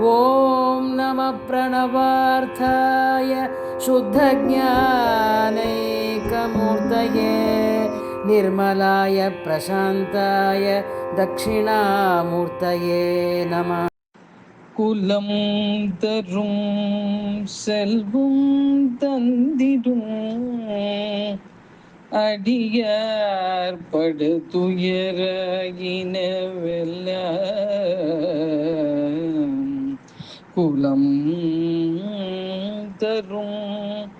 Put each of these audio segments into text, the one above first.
ॐ नमः प्रणवार्थाय शुद्धज्ञानैकमूर्तये निर्मलाय प्रशान्ताय दक्षिणामूर्तये नमः കുലം തരും സെൽവും തന്തിരും അടിയാർപ്പെടുത്തുയറകിനവെല്ലാം படு குலம் தரும்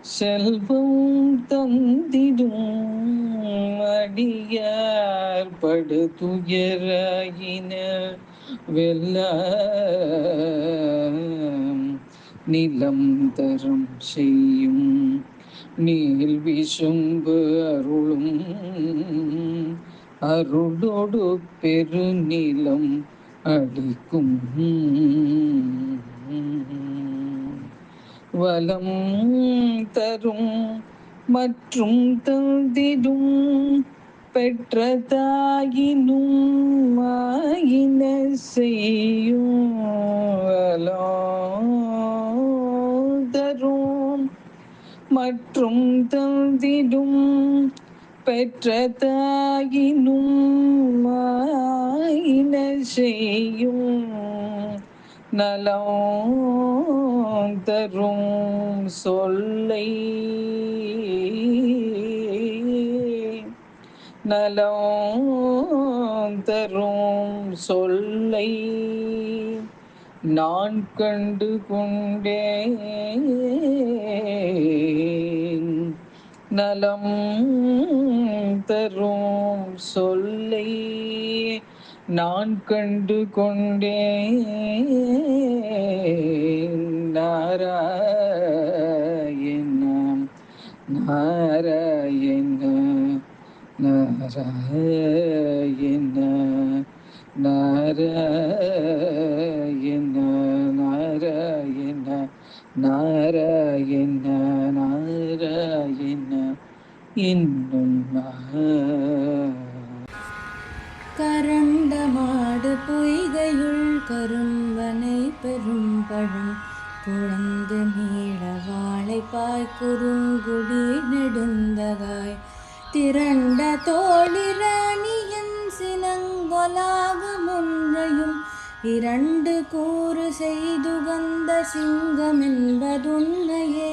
செல்வம் தந்திடும் அடியார் படு துயர வெல்ல நிலம் தரம் செய்யும் நீல் விசும்பு அருளும். அருளோடு பெருநிலம் அடிக்கும் வலம் தரும் மற்றும் தந்திடும் பெற்ற தாயினும் மாயின செய்யும் தரும் மற்றும் தந்திடும் பெற்ற தாயினும் நலம் தரும் சொல்லை. நலம் தரும் சொல்லை. நான் கண்டு கொண்டேன். நலம் தரும் சொல்லை. நான் கண்டு கொண்டேன். நாராயண நாராயண நாராயண நாராயண நாராயண நாராயண நாராயண இன்னும் நாராயண பொய்கையுள் கரும்பனை பெரும் பழம். புழந்து நீள வாழைப்பாய் குறுங்குடி நெடுந்தகாய். திரண்ட தோழிரணியின் சினங்கொலாக முன்றையும் இரண்டு கூறு செய்துகந்த சிங்கம் என்பதுன்னையே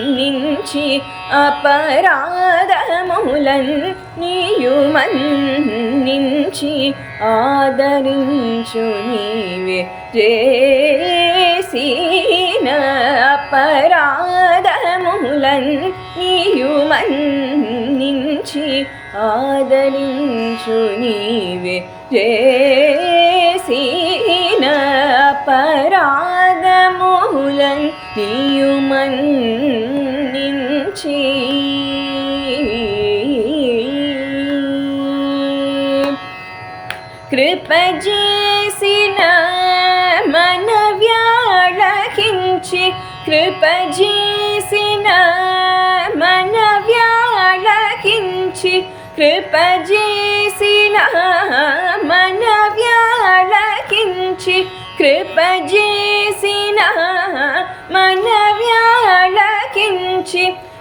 అపరాధమూలన్నీయుమన్నించి అపరాధములన్ నీయుమన్నించి ఆదరించు నీవే చేసిన అపరాధములన్ నీయుమన్నించి ఆదరించు నీవే చేసిన అపరాధములన్ నీయుమన్ నుంచి కృపజేసిన మన వ్యాళహించి కృపజేసిన మన వ్యాళహించి కృపజేసిన మన వ్యాళహించి కృపజేసిన మన వ్యాళకించి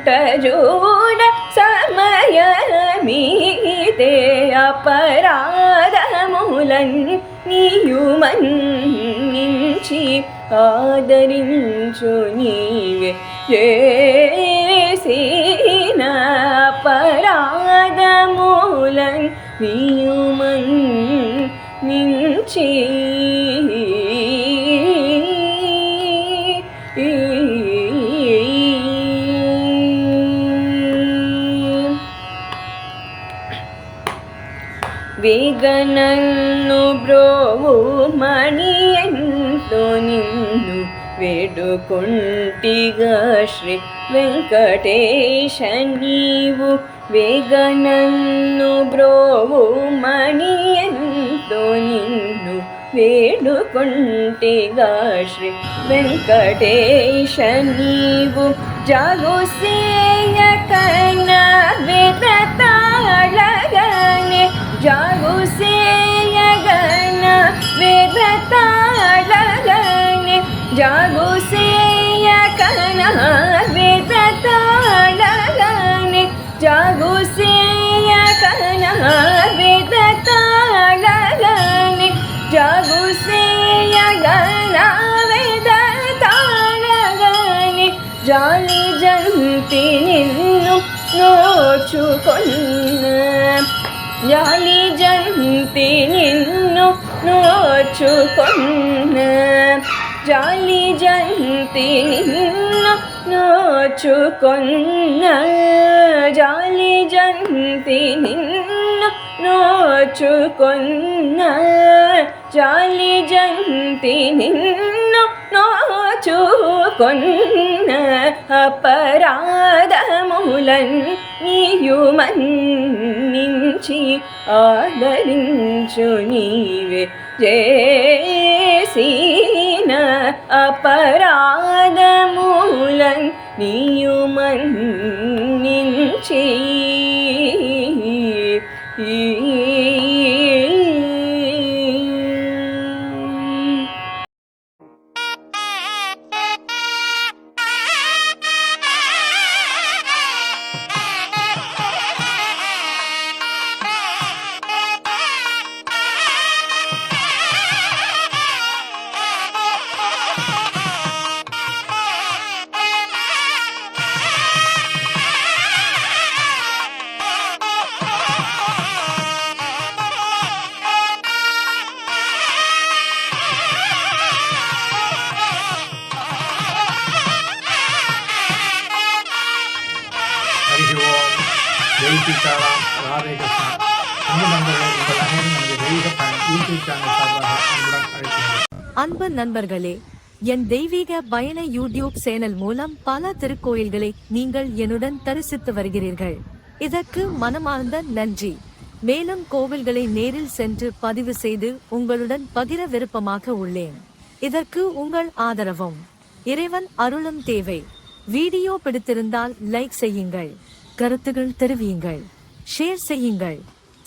హృత్కంఠజోడ సమయమీదే అపరాధములన్ నీయుమన్నించి ఆదరించు నీవే చేసిన అపరాధములన్ నీయుమన్ నించి వేగనన్ను బ్రోవు మణి ఎంతో నిన్ను వేడుకొంటిగా శ్రీ వెంకటేశ నీవు వేగనన్ను బ్రోవు మణి ఎంతో నిన్ను వేడుకొంటిగా శ్రీ వెంకటేశ నీవు జాగు సేయకన వేదతాళగనే जागुसेयगन सया जागुसेयकन वेदता जागुसेयकन जगुसया जागुसेयगन गण जानि जन्ति निन्नु जगुस జాలి జంతి నిన్ను నోచుకొన్న. జాలి జంతి నిన్ను నోచుకొన్న. జాలి జంతి నిన్ను నోచుకొన్న. జాలి జంతి నిన్ను నో జాలి జంతి నిన్ను నోచుకొన్న అపరాధములన్ నీయుమన్నించి ఆదరించు నీవే చేసిన అపరాధములన్ నీయుమన్నించి ஜெய் சீதாராம் ராதே கிருஷ்ணா அன்பு நண்பர்களே உங்கள் அனைவரும் எனது தெய்வீக யூடியூப் சேனல் சார்பாக அன்புடன் அழைக்கின்றேன். அன்பு நண்பர்களே என் தெய்வீக பயண யூடியூப் சேனல் மூலம் பல திருக்கோயில்களை நீங்கள் என்னுடன் தரிசித்து வருகிறீர்கள். இதற்கு மனமார்ந்த நன்றி. மேலும் கோவில்களை நேரில் சென்று பதிவு செய்து உங்களுடன் பகிர விருப்பமாக உள்ளேன். இதற்கு உங்கள் ஆதரவும். இறைவன் அருளும் தேவை. வீடியோ பிடித்திருந்தால் லைக் செய்யுங்கள். கருத்துகள் தெரிவியுங்கள் ஷேர் செய்யுங்கள்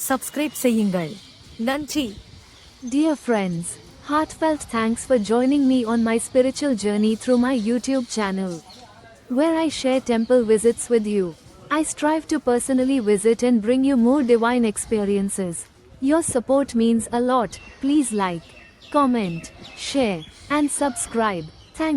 சப்ஸ்கிரைப் செய்யுங்கள் நன்றி Dear friends, heartfelt thanks for joining me on my spiritual journey through my YouTube channel, where I share temple visits with you. I strive to personally visit and bring you more divine experiences. Your support means a lot. Please like, comment, share, and subscribe. Thank